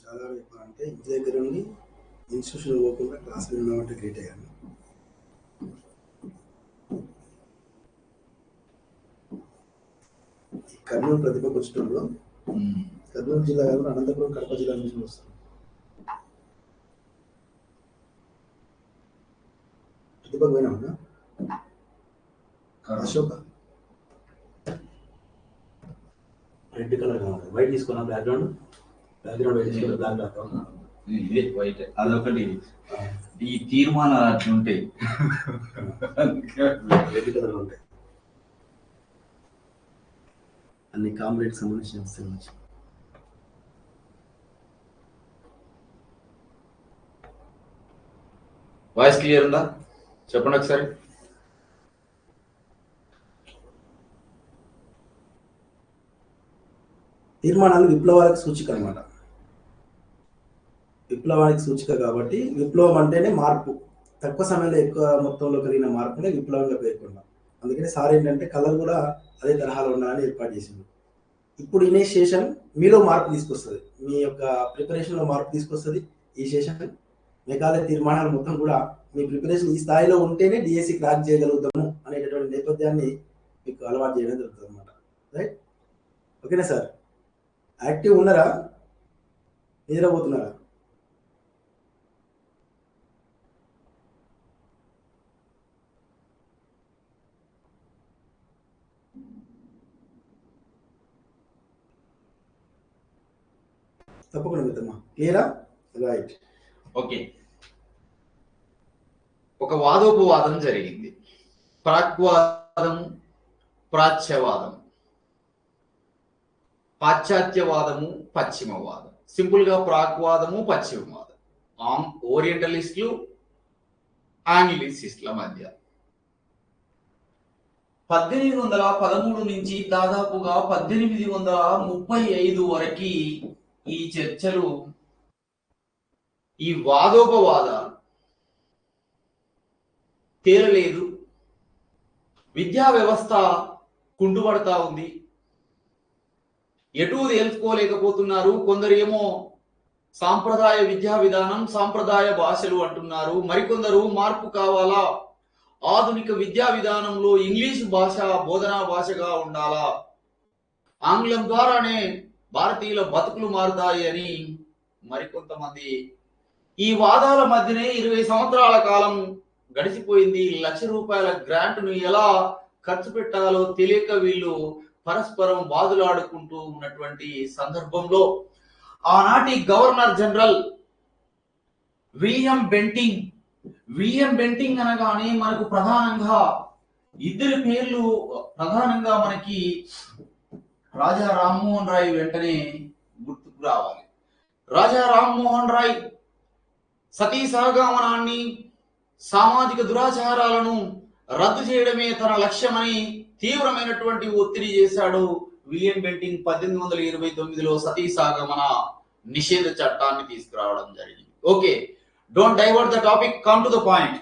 చాలా చెప్పాలంటే ఇంటి దగ్గర ఉండి ఇన్స్టిట్యూషన్ పోకుండా క్లాసులు విన్నామంటే గ్రేటే ఈ కర్నూలు ప్రతిభకు వచ్చేటప్పుడు కర్నూలు జిల్లా కాకుండా అనంతపురం కడప జిల్లా నుంచి ప్రతిభకు పోయినా అశోక? రెడ్ కలర్ కావాలి. వైట్ తీసుకున్నా బ్యాక్గ్రౌండ్ వైట్ ఇదే అదొకటి. ఈ తీర్మానాలు అట్లుంటాయి అన్ని కాంప్లీట్ సంబంధించిన వచ్చాయి. వాయిస్ క్లియర్ ఉందా? చెప్పండి ఒకసారి. తీర్మానాలు విప్లవాలకు సూచిక అనమాట విప్లవానికి సూచిక కాబట్టి విప్లవం అంటేనే మార్పు. తక్కువ సమయంలో ఎక్కువ మొత్తంలో కలిగిన మార్పునే విప్లవంగా పేర్కొన్నాం. అందుకని సార్ ఏంటంటే కలర్ కూడా అదే తరహాలో ఉండాలని ఏర్పాటు చేసింది ఇప్పుడు ఇనే సెషన్ మీలో మార్పు తీసుకొస్తుంది. మీ యొక్క ప్రిపరేషన్లో మార్పు తీసుకొస్తుంది ఈ సెషన్ మేఘాలయ తీర్మానాలు మొత్తం కూడా మీ ప్రిపరేషన్ ఈ స్థాయిలో ఉంటేనే డిఎస్సి క్రాక్ చేయగలుగుతాము అనేటటువంటి నేపథ్యాన్ని మీకు అలవాటు చేయడం జరుగుతుంది అనమాట రైట్ ఓకేనా సార్? యాక్టివ్ ఉన్నారా? నిద్రపోతున్నారా? తప్పకుండా మిత్రమా. క్లియరా? రైట్. ఓకే. ఒక వాదోపవాదం జరిగింది. ప్రాగ్వాదం ప్రాచ్యవాదం. పాశ్చాత్యవాదము పశ్చిమవాదం. సింపుల్గా ప్రాగ్వాదము పశ్చిమవాదం. ఆమ్ ఓరియంటలిస్టులు ఆంగ్లిసిస్టుల మధ్య. పద్దెనిమిది వందల పదమూడు నుంచి దాదాపుగా పద్దెనిమిది వందల ముప్పై ఐదు వరకు ఈ చర్చలు ఈ వాదోపవాదాలు తేలలేదు. విద్యా వ్యవస్థ కుండుపడతా ఉంది. ఎటు తేల్చుకోలేకపోతున్నారు కొందరేమో సాంప్రదాయ విద్యా విధానం సాంప్రదాయ భాషలు అంటున్నారు. మరికొందరు మార్పు కావాలా? ఆధునిక విద్యా విధానంలో ఇంగ్లీష్ భాష బోధనా భాషగా ఉండాలా? ఆంగ్లం ద్వారానే భారతీయుల బతుకులు మారుతాయి అని మరికొంతమంది. ఈ వాదాల మధ్యనే ఇరవై సంవత్సరాల కాలం గడిచిపోయింది. లక్ష రూపాయల గ్రాంట్ను ఎలా ఖర్చు పెట్టాలో తెలియక వీళ్ళు పరస్పరం వాదులాడుకుంటూ ఉన్నటువంటి సందర్భంలో ఆనాటి governor general William Bentinck William Bentinck అనగానే మనకు ప్రధానంగా ఇద్దరి పేర్లు ప్రధానంగా మనకి రాజా రామ్మోహన్ రాయ్ వెంటనే గుర్తుకు రావాలి. రాజా రామ్మోహన్ రాయ్ సతీ సహగమనాన్ని సామాజిక దురాచారాలను రద్దు చేయడమే తన లక్ష్యమని తీవ్రమైనటువంటి ఒత్తిడి చేశాడు విలియం బెంటింగ్ పద్దెనిమిది వందల ఇరవై తొమ్మిదిలో సతీ సాగమన నిషేధ చట్టాన్ని తీసుకురావడం జరిగింది. Okay don't divert the topic come to the point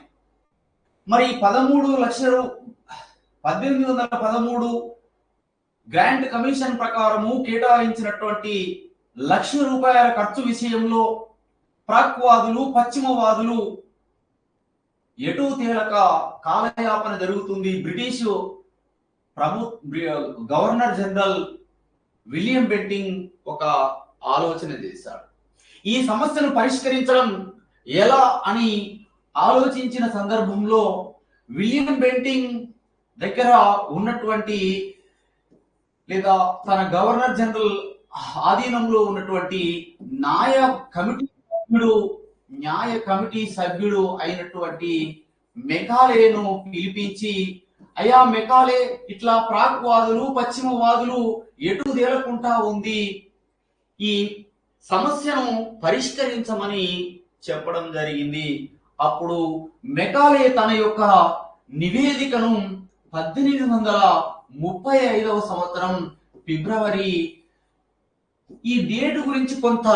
మరి పదమూడు లక్షలు పద్దెనిమిది వందల పదమూడు గ్రాంట్ కమిషన్ ప్రకారము కేటాయించినటువంటి లక్ష రూపాయల ఖర్చు విషయంలో ప్రాక్వాదులు పశ్చిమవాదులు ఎటు తేలక కాలయాపన జరుగుతుంది. బ్రిటిష్ ప్రభు గవర్నర్ జనరల్ విలియం బెట్టింగ్ ఒక ఆలోచన చేశాడు. ఈ సమస్యను పరిష్కరించడం ఎలా అని ఆలోచించిన సందర్భంలో విలియం బెంటింగ్ దగ్గర ఉన్నటువంటి లేదా తన గవర్నర్ జనరల్ ఆధీనంలో ఉన్నటువంటి న్యాయ కమిటీ సభ్యుడు న్యాయ కమిటీ సభ్యుడు అయినటువంటి మెకాలేను పిలిపించి అయా మెకాలే ఇట్లా ప్రాక్వాదులు పశ్చిమ వాదులు ఎటు తేలకుండా ఉంది. ఈ సమస్యను పరిష్కరించమని చెప్పడం జరిగింది. అప్పుడు మెకాలే తన యొక్క నివేదికను పద్దెనిమిది వందల ముప్పై ఐదవ సంవత్సరం ఫిబ్రవరి ఈ డేట్ గురించి కొంత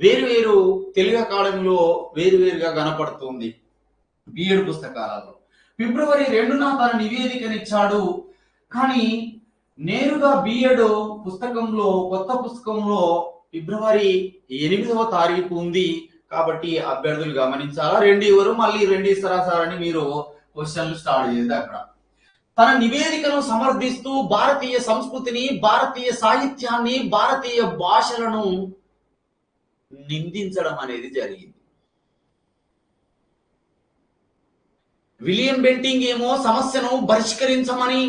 వేరువేరు తెలుగు అకాడమీలో వేరువేరుగా కనపడుతుంది. బిఎడ్ పుస్తకాలలో. ఫిబ్రవరి రెండున తన నివేదికనిచ్చాడు. కానీ నేరుగా బిఎడ్ పుస్తకంలో కొత్త పుస్తకంలో ఫిబ్రవరి ఎనిమిదవ తారీఖు ఉంది. కాబట్టి అభ్యర్థులు గమనించాలా? రెండు ఇవ్వరు మళ్ళీ రెండు ఇస్తారా సార్ అని మీరు క్వశ్చన్లు స్టార్ట్ చేస్తే అక్కడ. తన నివేదికను సమర్థిస్తూ భారతీయ సంస్కృతిని భారతీయ సాహిత్యాన్ని భారతీయ భాషలను నిందించడం అనేది జరిగింది. విలియం బెంటింగ్ ఏమో సమస్యను పరిష్కరించమని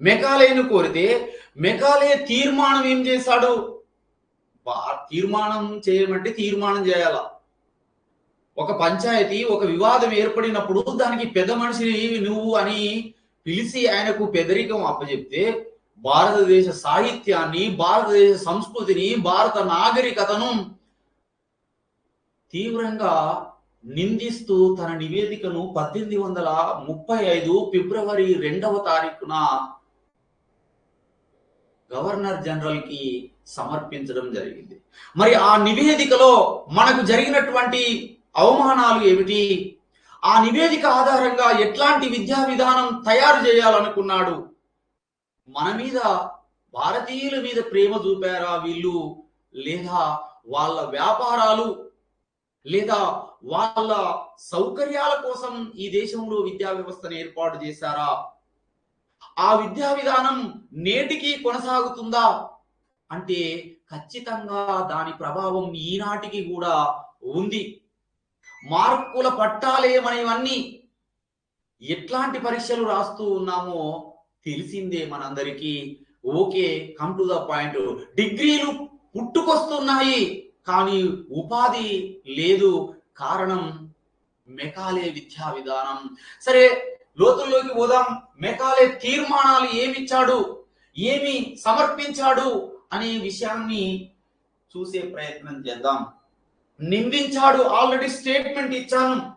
మెకాలేను కోరితే మెకాలే తీర్మానం ఏం చేశాడు? తీర్మానం చేయమంటే తీర్మానం చేయాల? ఒక పంచాయతీ ఒక వివాదం ఏర్పడినప్పుడు దానికి పెద్ద మనిషిని నువ్వు అని పిలిచి ఆయనకు పెదరికం అప్పచెప్తే భారతదేశ సాహిత్యాన్ని భారతదేశ సంస్కృతిని భారత నాగరికతను తీవ్రంగా నిందిస్తూ తన నివేదికను పద్దెనిమిది వందల ముప్పై ఐదు ఫిబ్రవరి రెండవ తారీఖున గవర్నర్ జనరల్కి సమర్పించడం జరిగింది. మరి ఆ నివేదికలో మనకు జరిగినటువంటి అవమానాలు ఏమిటి? ఆ నివేదిక ఆధారంగా ఎట్లాంటి విద్యా విధానం తయారు చేయాలనుకున్నాడు? మన మీద భారతీయుల మీద ప్రేమ చూపారా వీళ్ళు? లేదా వాళ్ళ వ్యాపారాలు? లేదా వాళ్ళ సౌకర్యాల కోసం ఈ దేశంలో విద్యా వ్యవస్థను ఏర్పాటు చేశారా? ఆ విద్యా విధానం నేటికి కొనసాగుతుందా? అంటే ఖచ్చితంగా దాని ప్రభావం ఈనాటికి కూడా ఉంది. మార్కుల పట్టాలేమనేవన్నీ ఎట్లాంటి పరీక్షలు రాస్తూ ఉన్నామో తెలిసిందే మనందరికీ. Okay come to the point డిగ్రీలు పుట్టుకొస్తున్నాయి కానీ ఉపాధి లేదు. కారణం మెకాలే విద్యా విధానం. సరే లోతుల్లోకి పోదాం. మెకాలే తీర్మానాలు ఏమిచ్చాడు? ఏమి సమర్పించాడు? అనే విషయాన్ని చూసే ప్రయత్నం చేద్దాం. నిందించాడు ఆల్రెడీ స్టేట్మెంట్ ఇచ్చాను.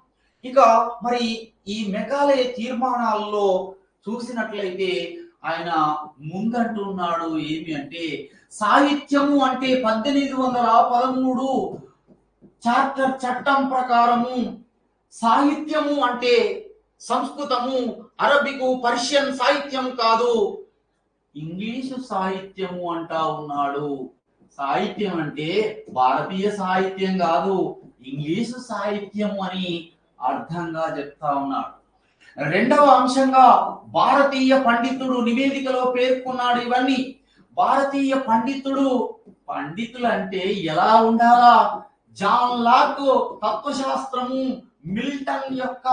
ఇక మరి ఈ మెకాలే తీర్మానాల్లో చూసినట్లయితే ఆయన ముందంటున్నాడు ఏమి అంటే సాహిత్యము అంటే పద్దెనిమిది వందల పదమూడు చార్టర్ చట్టం ప్రకారము సాహిత్యము అంటే సంస్కృతము అరబికు పర్షియన్ సాహిత్యం కాదు. ఇంగ్లీషు సాహిత్యము అంటా ఉన్నాడు. సాహిత్యం అంటే భారతీయ సాహిత్యం కాదు ఇంగ్లీషు సాహిత్యము అని అర్థంగా చెప్తా ఉన్నాడు. రెండవ అంశంగా భారతీయ పండితుడు నివేదికలో పేర్కొన్నాడు ఇవన్నీ. భారతీయ పండితుడు పండితులు అంటే ఎలా ఉండాలా? జాన్ లాక్ తత్వశాస్త్రము మిల్టన్ యొక్క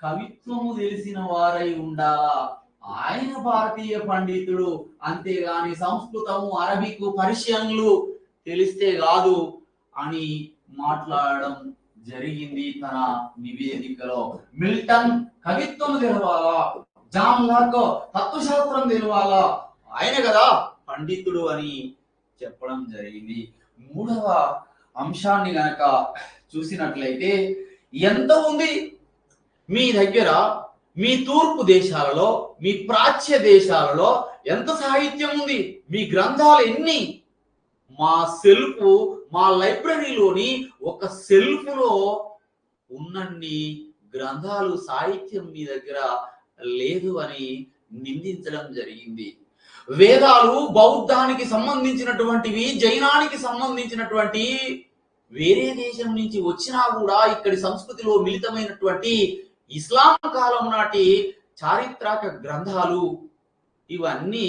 కవిత్వము తెలిసిన వారై ఉండాలా ఆయన భారతీయ పండితుడు అంతేగాని సంస్కృతము అరబిక్ పరిషియన్లు తెలిస్తే కాదు అని మాట్లాడడం జరిగింది తన నివేదికలో. మిల్టన్ కవిత్వం తెలవాలా? జాన్ లాక్ తత్వశాస్త్రం తెలవాలా? ఆయన కదా పండితుడు అని చెప్పడం జరిగింది. మూడవ అంశాన్ని గనక చూసినట్లయితే ఎంత ఉంది? మీ దగ్గర మీ తూర్పు దేశాలలో మీ ప్రాచ్య దేశాలలో ఎంత సాహిత్యం ఉంది? మీ గ్రంథాలు ఎన్ని? మా సెల్ఫ్ మా లైబ్రరీలోని ఒక సెల్ఫ్లో ఉన్నన్ని గ్రంథాలు సాహిత్యం మీ దగ్గర లేదు అని నిందించడం జరిగింది. వేదాలు బౌద్ధానికి సంబంధించినటువంటివి జైనానికి సంబంధించినటువంటి వేరే దేశం నుంచి వచ్చినా కూడా ఇక్కడి సంస్కృతిలో మిళితమైనటువంటి ఇస్లాం కాలం నాటి చారిత్రక గ్రంథాలు ఇవన్నీ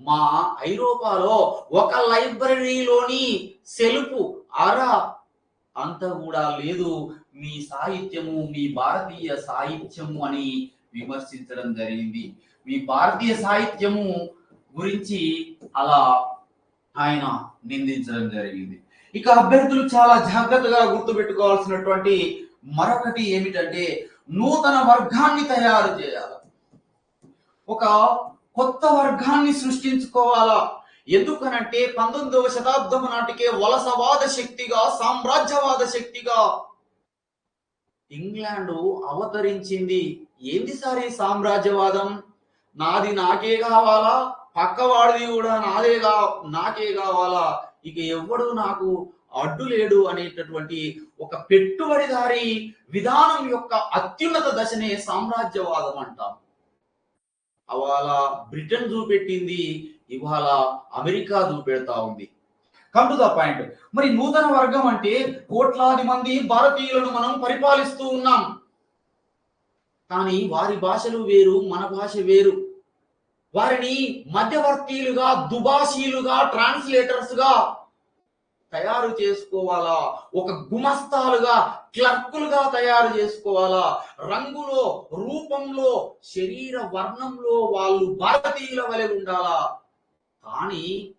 మా ఐరోపాలో ఒక లైబ్రరీలోని సెలుపు అర అంత కూడా లేదు. మీ సాహిత్యము మీ భారతీయ సాహిత్యము అని విమర్శించడం జరిగింది. మీ భారతీయ సాహిత్యము గురించి అలా ఆయన నిందించడం జరిగింది. ఇక అభ్యర్థులు చాలా జాగ్రత్తగా గుర్తుపెట్టుకోవాల్సినటువంటి మరొకటి ఏమిటంటే నూతన వర్గాన్ని తయారు చేయాలి. ఒక కొత్త వర్గాన్ని సృష్టించుకోవాలా? ఎందుకనంటే పంతొమ్మిదవ శతాబ్దం నాటికే వలసవాద శక్తిగా సామ్రాజ్యవాద శక్తిగా ఇంగ్లాండ్ అవతరించింది. ఏంది సార్ ఈ సామ్రాజ్యవాదం? నాది నాకే కావాలా? పక్కవాడిది కూడా నాదే కా నాకే కావాలా? ఇక ఎవ్వడు నాకు అడ్డు లేడు అనేటటువంటి ఒక పెట్టుబడిదారి విధానం యొక్క అత్యున్నత దశనే సామ్రాజ్యవాదం అంటాం. అవాళ బ్రిటన్ చూపెట్టింది ఇవాళ అమెరికా చూపెడతా ఉంది. కమ్ టు ద పాయింట్ మరి నూతన వర్గం అంటే కోట్లాది మంది భారతీయులను మనం పరిపాలిస్తూ ఉన్నాం. కానీ వారి భాషలు వేరు మన భాష వేరు. వారిని మధ్యవర్తీలుగా దుబాసీలుగా ట్రాన్స్లేటర్స్గా తయారు చేసుకోవాలా? ఒక గుమస్తాలుగా క్లర్కులుగా తయారు చేసుకోవాలా? రంగులో రూపంలో శరీర వర్ణంలో వాళ్ళు భారతీయుల వలె ఉండాలా? కానీ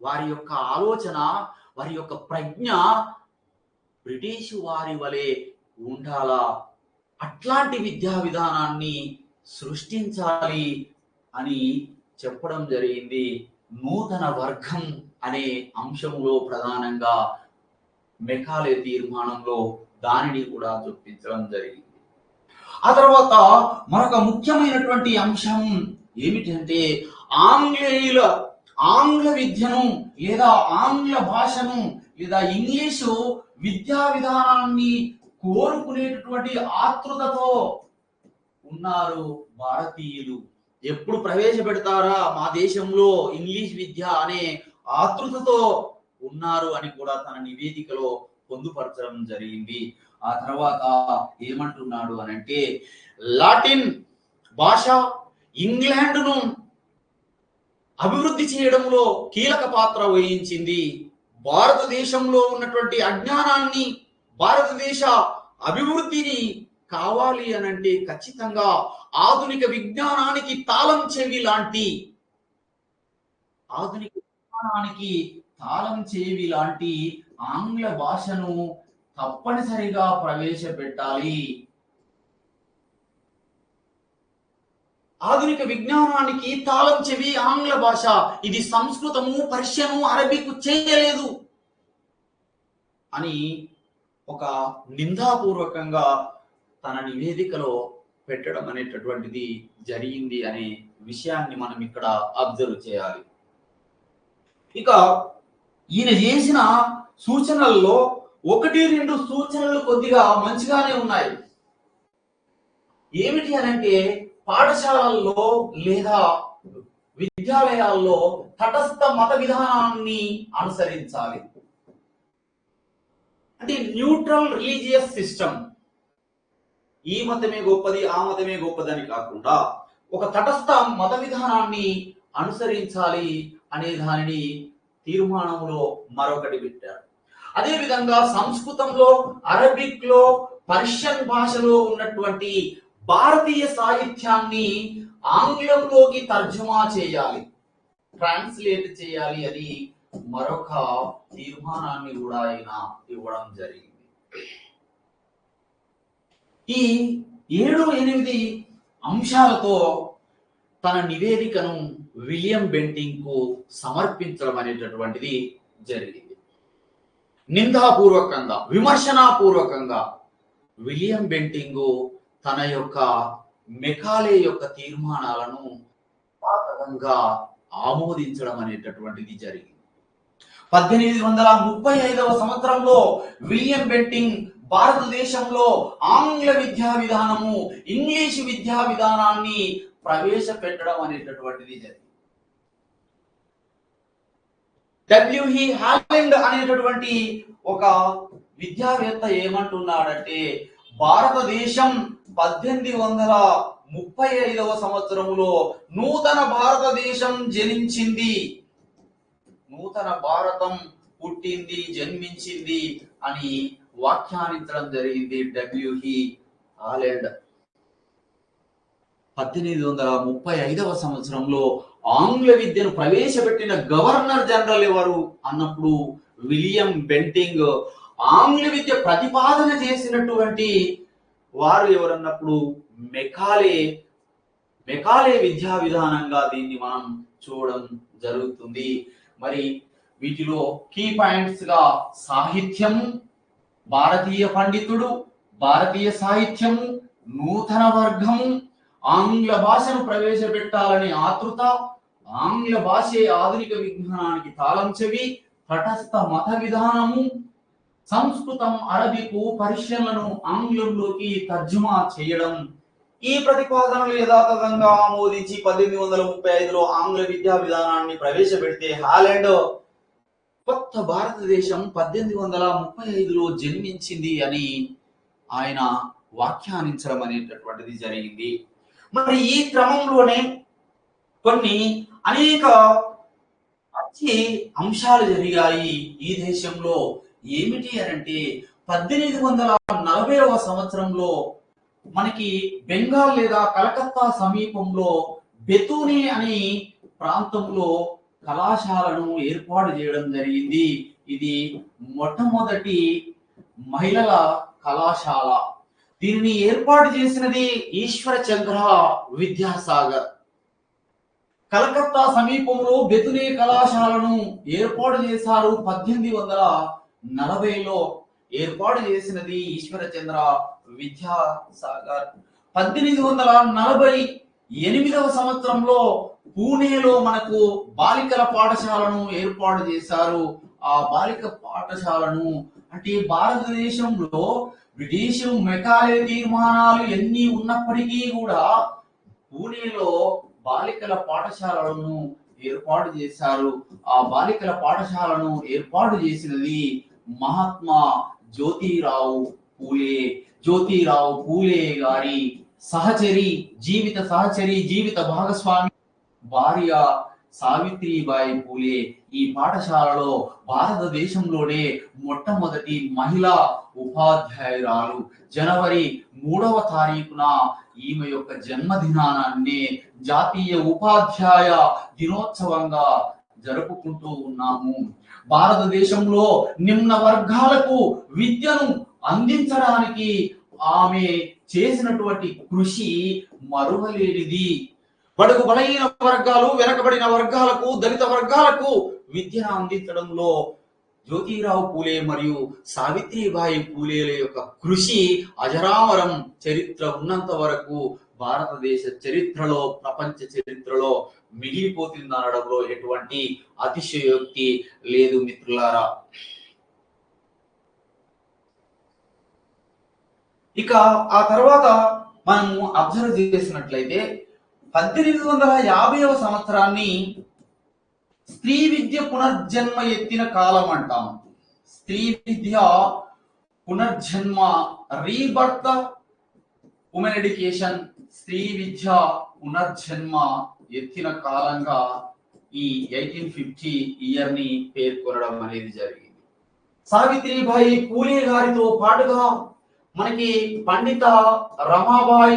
వారి యొక్క ఆలోచన వారి యొక్క ప్రజ్ఞ బ్రిటిష్ వారి వలె ఉండాలా? అట్లాంటి విద్యా విధానాన్ని సృష్టించాలి అని చెప్పడం జరిగింది. నూతన వర్గం అనే అంశంలో ప్రధానంగా మెకాలే తీర్మానంలో దానిని కూడా చొప్పించడం జరిగింది. ఆ తర్వాత మరొక ముఖ్యమైనటువంటి అంశం ఏమిటంటే ఆంగ్లేయుల ఆంగ్ల విద్యను లేదా ఆంగ్ల భాషను లేదా ఇంగ్లీషు విద్యా విధానాన్ని కోరుకునేటటువంటి ఆతృతతో ఉన్నారు భారతీయులు. ఎప్పుడు ప్రవేశపెడతారా? మా దేశంలో ఇంగ్లీష్ విద్య అనే ఆతృతతో ఉన్నారు అని కూడా తన నివేదికలో పొందుపరచడం జరిగింది. ఆ తర్వాత ఏమంటున్నాడు అని అంటే లాటిన్ భాష ఇంగ్లాండ్ను అభివృద్ధి చేయడంలో కీలక పాత్ర వహించింది. భారతదేశంలో ఉన్నటువంటి అజ్ఞానాన్ని భారతదేశ అభివృద్ధిని కావాలి అని అంటే ఖచ్చితంగా ఆధునిక విజ్ఞానానికి తాళం చెవి లాంటి ఆధునిక విజ్ఞానానికి తాళం చెవి లాంటి ఆంగ్ల భాషను తప్పనిసరిగా ప్రవేశపెట్టాలి. ఆధునిక విజ్ఞానానికి తాళం చెవి ఆంగ్ల భాష. ఇది సంస్కృతము పర్షియను అరబిక్ చేయలేదు. అని ఒక నిందాపూర్వకంగా తన నివేదికలో పెట్టడం అనేటటువంటిది జరిగింది అనే విషయాన్ని మనం ఇక్కడ అబ్జర్వ్ చేయాలి. ఇక ఈయన చేసిన సూచనల్లో ఒకటి రెండు సూచనలు కొద్దిగా మంచిగానే ఉన్నాయి. ఏమిటి అనంటే పాఠశాలల్లో లేదా విద్యాలయాల్లో తటస్థ మత విధానాన్ని అనుసరించాలి. అంటే న్యూట్రల్ రిలీజియస్ సిస్టమ్ ఈ మతమే గొప్పది ఆ మతమే గొప్పదని కాకుండా ఒక తటస్థ మత విధానాన్ని అనుసరించాలి అనే దానిని తీర్మానంలో మరొకటి పెట్టారు. అదే విధంగా సంస్కృతంలో అరబిక్లో పర్షియన్ భాషలో ఉన్నటువంటి భారతీయ సాహిత్యాన్ని ఆంగ్లంలోకి తర్జుమా చేయాలి ట్రాన్స్లేట్ చేయాలి అని మరొక తీర్మానాన్ని కూడా ఆయన ఇవ్వడం జరిగింది. ఈ ఏడు ఎనిమిది అంశాలతో తన నివేదికను విలియం బెంటింగ్కు సమర్పించడం అనేటటువంటిది జరిగింది. నిందాపూర్వకంగా విమర్శనాపూర్వకంగా విలియం బెంటింగ్ తన యొక్క మెకాలే యొక్క తీర్మానాలను పాతకంగా ఆమోదించడం అనేటటువంటిది జరిగింది. పద్దెనిమిది వందల ముప్పై ఐదవ సంవత్సరంలో విలియం బెంటింగ్ భారతదేశంలో ఆంగ్ల విద్యా విధానము ఇంగ్లీష్ విద్యా విధానాన్ని ప్రవేశపెట్టడం అనేటటువంటిది జరిగింది డబ్ల్యూహి హాలండ్ అనేటటువంటి ఒక విద్యావేత్త ఏమంటున్నాడంటే భారతదేశం పద్దెనిమిది వందల ముప్పై ఐదవ సంవత్సరంలో నూతన భారతదేశం జనించింది. నూతన భారతం పుట్టింది జన్మించింది అని వ్యాఖ్యానించడం జరిగింది డబ్ల్యూహి ఆలెండ్ పద్దెనిమిది వందల ముప్పై ఐదవ సంవత్సరంలో ఆంగ్ల విద్యను ప్రవేశపెట్టిన గవర్నర్ జనరల్ ఎవరు అన్నప్పుడు విలియం బెంటింగ్ ఆంగ్ల విద్య ప్రతిపాదన చేసినటువంటి వారు ఎవరన్నప్పుడు మెకాలే మెకాలే విద్యా విధానంగా దీన్ని మనం చూడడం జరుగుతుంది. మరి వీటిలో కీ పాయింట్స్గా సాహిత్యం భారతీయ పండితుడు భారతీయ సాహిత్యము నూతన వర్గము ఆంగ్ల భాషను ప్రవేశపెట్టాలని ఆతృత ఆంగ్ల భాషే ఆధునిక విజ్ఞానానికి తాళం చెవి తటస్థ మత విధానము సంస్కృతం అరబికు పర్షియన్లను ఆంగ్లంలోకి తర్జుమా చేయడం. ఈ ప్రతిపాదనలు యథాతథంగా ఆమోదించి పద్దెనిమిది వందల ముప్పై ఐదులో ఆంగ్ల విద్యా విధానాన్ని ప్రవేశపెడితే హాలెండ్! కొత్త భారతదేశం పద్దెనిమిది వందల ముప్పై ఐదులో జన్మించింది అని ఆయన వ్యాఖ్యానించడం అనేటటువంటిది జరిగింది. మరి ఈ క్రమంలోనే కొన్ని అనేక మంచి అంశాలు జరిగాయి ఈ దేశంలో. ఏమిటి అని అంటే పద్దెనిమిది వందల నలభైవ సంవత్సరంలో మనకి బెంగాల్ లేదా కలకత్తా సమీపంలో బెతూని అనే ప్రాంతంలో కళాశాలను ఏర్పాటు చేయడం జరిగింది. ఇది మొట్టమొదటి మహిళల కళాశాల. దీనిని ఏర్పాటు చేసినది ఈశ్వర చంద్ర విద్యాసాగర్. కలకత్తా సమీపంలో బెతునే కళాశాలను ఏర్పాటు చేశారు పద్దెనిమిది వందల నలభైలో. ఏర్పాటు చేసినది ఈశ్వర చంద్ర విద్యాసాగర్. పద్దెనిమిది వందల నలభై ఎనిమిదవ సంవత్సరంలో పూణేలో మనకు బాలికల పాఠశాలను ఏర్పాటు చేశారు. ఆ బాలిక పాఠశాలను అంటే భారతదేశంలో బ్రిటిష్ మెకాలే తీర్మానాలు ఎన్ని ఉన్నప్పటికీ కూడా పూణేలో బాలికల పాఠశాలను ఏర్పాటు చేశారు. ఆ బాలికల పాఠశాలను ఏర్పాటు చేసినది మహాత్మా జ్యోతిరావు పూలే. జ్యోతిరావు పూలే గారి సహచరి జీవిత సహచరి జీవిత భాగస్వామి భార్య సావిత్రిబాయి పూలే ఈ పాఠశాలలో భారతదేశంలోనే మొట్టమొదటి మహిళా ఉపాధ్యాయురాలు. జనవరి మూడవ తారీఖున ఈమె యొక్క జన్మదినాన్ని జాతీయ ఉపాధ్యాయ దినోత్సవంగా జరుపుకుంటూ ఉన్నాము. భారతదేశంలో నిమ్న వర్గాలకు విద్యను అందించడానికి ఆమె చేసినటువంటి కృషి మరువలేనిది. బడుగు బలహీన వర్గాలు వెనకబడిన వర్గాలకు దళిత వర్గాలకు విద్యను అందించడంలో జ్యోతిరావు పూలే మరియు సావిత్రిబాయి పూలేల యొక్క కృషి అజరామరం చరిత్ర ఉన్నంత వరకు భారతదేశ చరిత్రలో ప్రపంచ చరిత్రలో మిగిలిపోతుంది అనడంలో ఎటువంటి అతిశయోక్తి లేదు మిత్రులారా. ఇక ఆ తర్వాత మనము అబ్జర్వ్ చేసినట్లయితే పద్దెనిమిది వందల యాభైవ సంవత్సరాన్ని స్త్రీ విద్య పునర్జన్మ ఎత్తిన కాలం అంటాం. స్త్రీ విద్య పునర్జన్మ రీబర్త్ ఉమెన్ ఎడ్యుకేషన్ స్త్రీ విద్య పునర్జన్మ ఎత్తిన కాలంగా ఈ ఎయిటీన్ ఫిఫ్టీ ఇయర్ని పేర్కొనడం అనేది జరిగింది. సావిత్రిబాయి పూలే గారితో పాటుగా మనకి పండిత రమాబాయ్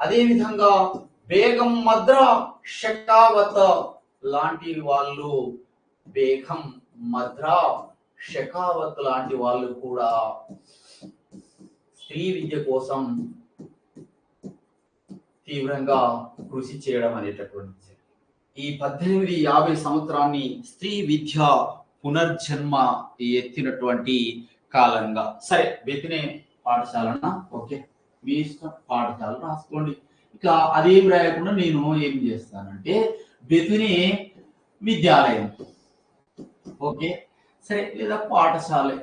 అదే విధంగా బేగం మద్ర షెకావత్ లాంటి వాళ్ళు బేగం మద్ర శకావత్ లాంటి వాళ్ళు కూడా స్త్రీ విద్య కోసం తీవ్రంగా కృషి చేయడం అనేటటువంటి ఈ పద్దెనిమిది యాభై సంవత్సరాన్ని స్త్రీ విద్య పునర్జన్మ ఎత్తినటువంటి కాలంగా. సరే వెతినే పాఠశాలన? ఓకే. మీ ఇష్టం. పాఠశాల రాసుకోండి. ఇక అదేం రాయకుండా నేను ఏం చేస్తానంటే బెతుని విద్యాలయం. ఓకే? సరే లేదా పాఠశాల.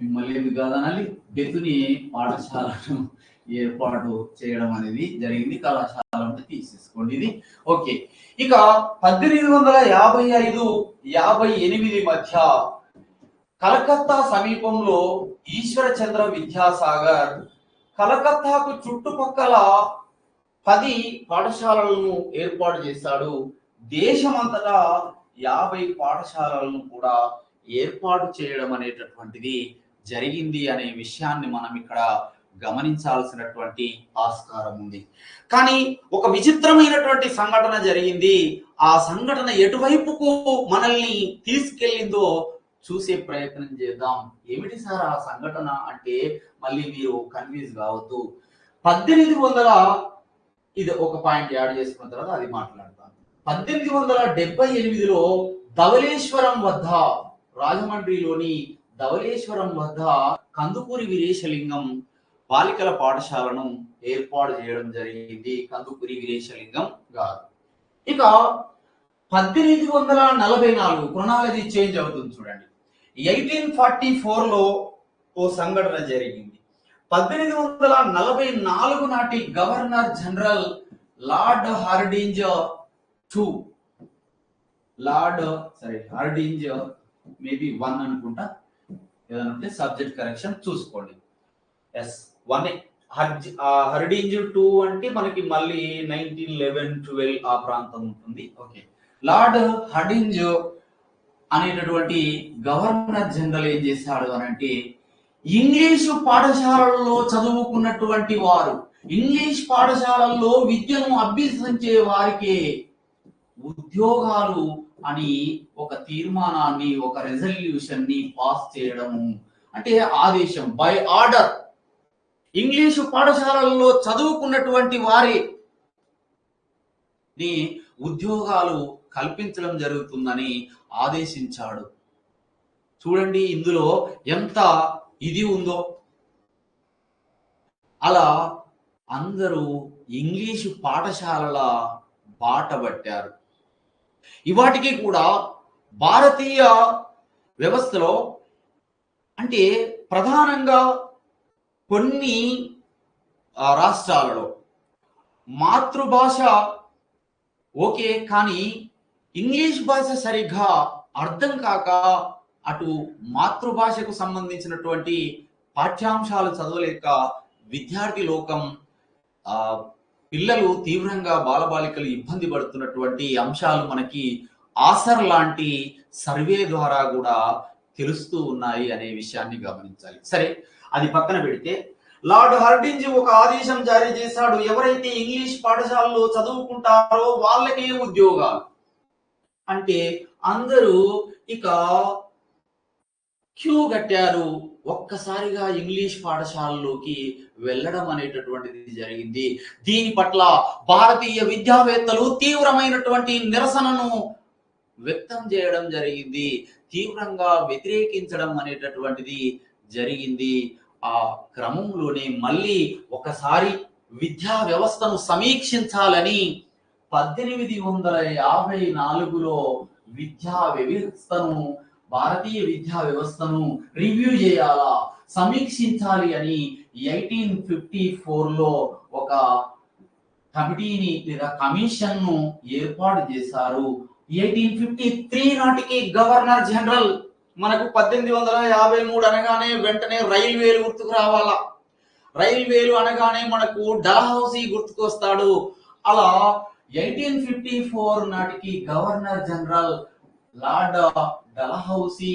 మిమ్మల్ని ఏమి కాదనాలి? బెతుని పాఠశాలను ఏర్పాటు చేయడం అనేది జరిగింది. కళాశాల అంటే తీసేసుకోండి ఇది. ఓకే. ఇక పద్దెనిమిది వందల యాభై ఐదు యాభై ఎనిమిది మధ్య కలకత్తా సమీపంలో ఈశ్వరచంద్ర విద్యాసాగర్ కలకత్తాకు చుట్టుపక్కల పది పాఠశాలలను ఏర్పాటు చేశాడు. దేశమంతటా యాభై పాఠశాలలను కూడా ఏర్పాటు చేయడం అనేటటువంటిది జరిగింది అనే విషయాన్ని మనం ఇక్కడ గమనించాల్సినటువంటి ఆస్కారం ఉంది. కానీ ఒక విచిత్రమైనటువంటి సంఘటన జరిగింది. ఆ సంఘటన ఎటువైపుకు మనల్ని తీసుకెళ్ళిందో చూసే ప్రయత్నం చేద్దాం. ఏమిటి సార్ ఆ సంఘటన అంటే మళ్ళీ మీరు కన్ఫ్యూజ్ కావద్దు. పద్దెనిమిది వందల ఇది ఒక పాయింట్ యాడ్ చేసుకున్న తర్వాత అది మాట్లాడతాను. పద్దెనిమిది వందల డెబ్బై ఎనిమిదిలో ధవలేశ్వరం వద్ద రాజమండ్రిలోని ధవలేశ్వరం వద్ద కందుకూరి వీరేశలింగం బాలికల పాఠశాలను ఏర్పాటు చేయడం జరిగింది. కందుకూరి వీరేశలింగం గారు. ఇక పద్దెనిమిది వందల నలభై నాలుగు క్రొనాలజీ చేంజ్ అవుతుంది చూడండి. ఎయిటీన్ ఫార్టీ ఫోర్లో ఓ సంఘటన జరిగింది. పద్దెనిమిది వందల నలభై నాలుగు నాటి governor general lord Hardinge two. Lord sorry Hardinge maybe one అనుకుంటా. ఏదైనా ఉంటే సబ్జెక్ట్ కరెక్షన్ చూసుకోండి. ఎస్ వన్ హర్డింజ్ టూ అంటే మనకి మళ్ళీ నైన్టీన్ లెవెన్ ట్వెల్వ్ ఆ ప్రాంతం ఉంటుంది. ఓకే లార్డ్ హర్డింజ్ అనేటటువంటి గవర్నర్ జనరల్ ఏం చేశాడు అని అంటే ఇంగ్లీషు పాఠశాలల్లో చదువుకున్నటువంటి వారు ఇంగ్లీష్ పాఠశాలల్లో విద్యను అభ్యసించే వారికే ఉద్యోగాలు అని ఒక తీర్మానాన్ని ఒక రెజల్యూషన్ని పాస్ చేయడము. అంటే ఆదేశం బై ఆర్డర్. ఇంగ్లీషు పాఠశాలల్లో చదువుకున్నటువంటి వారి ని ఉద్యోగాలు కల్పించడం జరుగుతుందని ఆదేశించాడు. చూడండి ఇందులో ఎంత ఇది ఉందో? అలా అందరూ ఇంగ్లీషు పాఠశాలల బాట పట్టారు. ఇవాటికి కూడా భారతీయ వ్యవస్థలో అంటే ప్రధానంగా కొన్ని రాష్ట్రాలలో మాతృభాష ఓకే కానీ ఇంగ్లీష్ భాష సరిగ్గా అర్థం కాక అటు మాతృభాషకు సంబంధించినటువంటి పాఠ్యాంశాలు చదవలేక విద్యార్థి లోకం ఆ పిల్లలు తీవ్రంగా బాలబాలికలు ఇబ్బంది పడుతున్నటువంటి అంశాలు మనకి ఆసర్ లాంటి సర్వే ద్వారా కూడా తెలుస్తూ ఉన్నాయి అనే విషయాన్ని గమనించాలి. సరే అది పక్కన పెడితే లార్డ్ హర్డింజ్ ఒక ఆదేశం జారీ చేశాడు. ఎవరైతే ఇంగ్లీష్ పాఠశాలలో చదువుకుంటారో వాళ్ళకే ఉద్యోగాలు. అంటే అందరూ ఇక క్యూ కట్టారు. ఒక్కసారిగా ఇంగ్లీష్ పాఠశాలలోకి వెళ్ళడం అనేటటువంటిది జరిగింది. దీని పట్ల భారతీయ విద్యావేత్తలు తీవ్రమైనటువంటి నిరసనను వ్యక్తం చేయడం జరిగింది. తీవ్రంగా వ్యతిరేకించడం అనేటటువంటిది జరిగింది. ఆ క్రమంలోనే మళ్ళీ ఒకసారి విద్యా వ్యవస్థను సమీక్షించాలని పద్దెనిమిది వందల యాభై నాలుగులో విద్యా వ్యవస్థను భారతీయ విద్యా వ్యవస్థను రివ్యూ చేయాలా? సమీక్షించాలి అని ఎయిటీన్ ఫిఫ్టీ ఫోర్లో ఒక కమిటీని లేదా కమిషన్ను ఏర్పాటు చేశారు. ఎయిటీన్ ఫిఫ్టీ త్రీ నాటికి గవర్నర్ జనరల్ మనకు పద్దెనిమిది వందల యాభై మూడు అనగానే వెంటనే రైల్వేలు గుర్తుకు రావాలా? రైల్వేలు అనగానే మనకు డల్హౌసీ గుర్తుకొస్తాడు అలా ఎయిటీన్ ఫిఫ్టీ ఫోర్ నాటికి గవర్నర్ జనరల్ లార్డ్ డలహౌసీ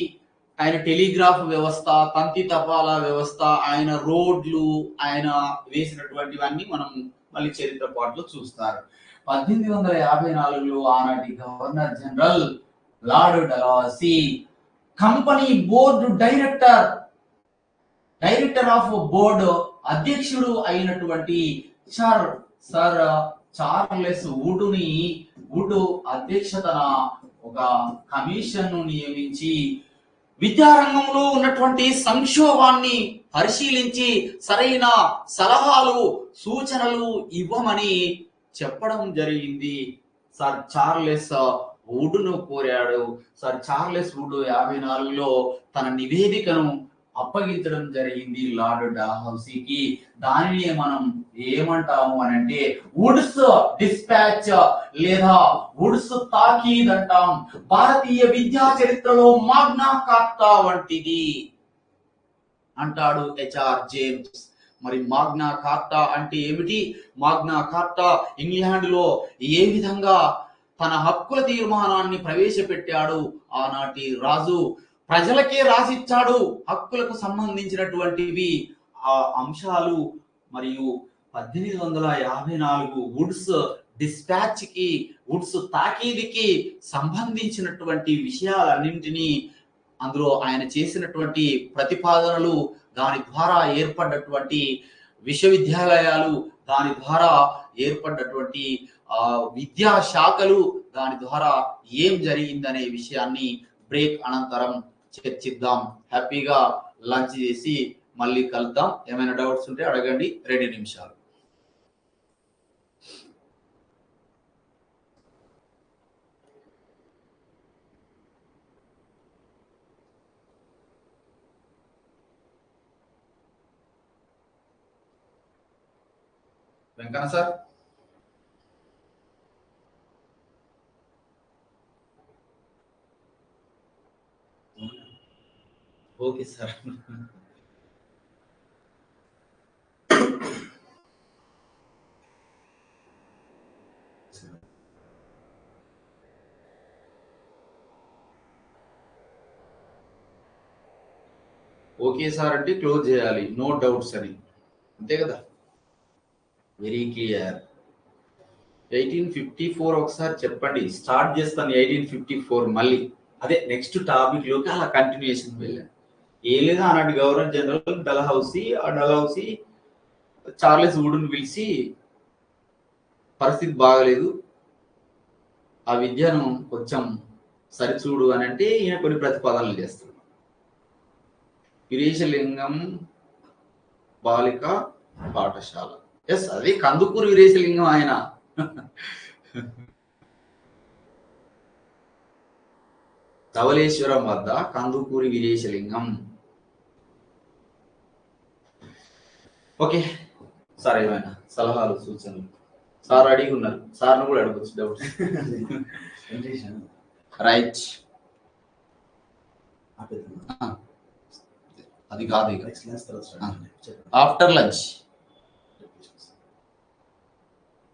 ఆయన టెలిగ్రాఫ్ వ్యవస్థ తంతి తపాలా వ్యవస్థ ఆయన రోడ్లు ఆయన వేసినటువంటివన్నీ మనం మళ్ళీ చరిత్ర పాటలో చూస్తారు పద్దెనిమిది వందల యాభై నాలుగులో ఆనాటి governor general lord Dalhousie company board director director of board అధ్యక్షుడు అయినటువంటి సార్ సార్ చార్లెస్ వుడ్ని వుడ్ అధ్యక్షతన ఒక కమిషన్ను నియమించి విద్యారంగంలో ఉన్నటువంటి సంక్షోభాన్ని పరిశీలించి సరైన సలహాలు సూచనలు ఇవ్వమని చెప్పడం జరిగింది. సార్ చార్లెస్ వుడ్ను కోరాడు. సార్ చార్లెస్ వుడ్ యాభై నాలుగులో తన నివేదికను అప్పగించడం జరిగింది లార్డ్ డాహౌసీకి. దానిని మనం ఏమంటాము అని అంటే వుడ్స్ డిస్పాచ్ లేదా వుడ్స్ తాకీద్ అంటాం భారతీయ విద్యా చరిత్రలో మాగ్నా కార్టా వంటిది. అంటాడు హెచ్ఆర్ జేమ్స్. మరి మాగ్నా కార్టా అంటే ఏమిటి? మాగ్నా కార్టా ఇంగ్లాండ్లో ఏ విధంగా తన హక్కుల తీర్మానాన్ని ప్రవేశపెట్టాడు? ఆనాటి రాజు ప్రజలకే రాసిచ్చాడు హక్కులకు సంబంధించినటువంటివి ఆ అంశాలు మరియు పద్దెనిమిది వందల యాభై నాలుగు వుడ్స్ డిస్పాచ్కి వుడ్స్ తాకీదికి సంబంధించినటువంటి విషయాలన్నింటినీ అందులో ఆయన చేసినటువంటి ప్రతిపాదనలు దాని ద్వారా ఏర్పడినటువంటి విశ్వవిద్యాలయాలు దాని ద్వారా ఏర్పడినటువంటి ఆ విద్యా శాఖలు దాని ద్వారా ఏం జరిగిందనే విషయాన్ని బ్రేక్ అనంతరం చర్చిద్దాం. హ్యాపీగా లంచ్ చేసి మళ్ళీ కలుద్దాం. ఏమైనా డౌట్స్ ఉంటే అడగండి. రెండు నిమిషాలు. Venkanna sir? Okay sir okay sir అంటే క్లోజ్ చేయాలి. నో డౌట్స్ అని. అంతే కదా? Very clear. Eighteen fifty four ఒకసారి చెప్పండి. స్టార్ట్ చేస్తాను ఎయిటీన్ ఫిఫ్టీ ఫోర్ మళ్ళీ. అదే నెక్స్ట్ టాపిక్లోకి అలా కంటిన్యూషన్ వెళ్ళాను. ఏం ఆనాటి గవర్నర్ జనరల్ డల్హౌసీ ఆ డల్హౌసీ చార్లెస్ వుడ్ను పిలిచి పరిస్థితి బాగలేదు. ఆ విద్యను కొంచెం సరిచూడు అని అంటే ఈయన కొన్ని ప్రతిపాదనలు చేస్తాడు విరేశలింగం బాలిక పాఠశాల. ఎస్ అదే కందుకూరు విరేశలింగం ఆయన. ధవలేశ్వరం వద్ద కందుకూరి విరేశలింగం ఓకే. సార్ ఏమైనా సలహాలు సూచనలు? సార్ అడిగి ఉన్నారు. సార్ను కూడా అడగచ్చు డౌట్ రైట్? అది కాదు ఇక. After lunch.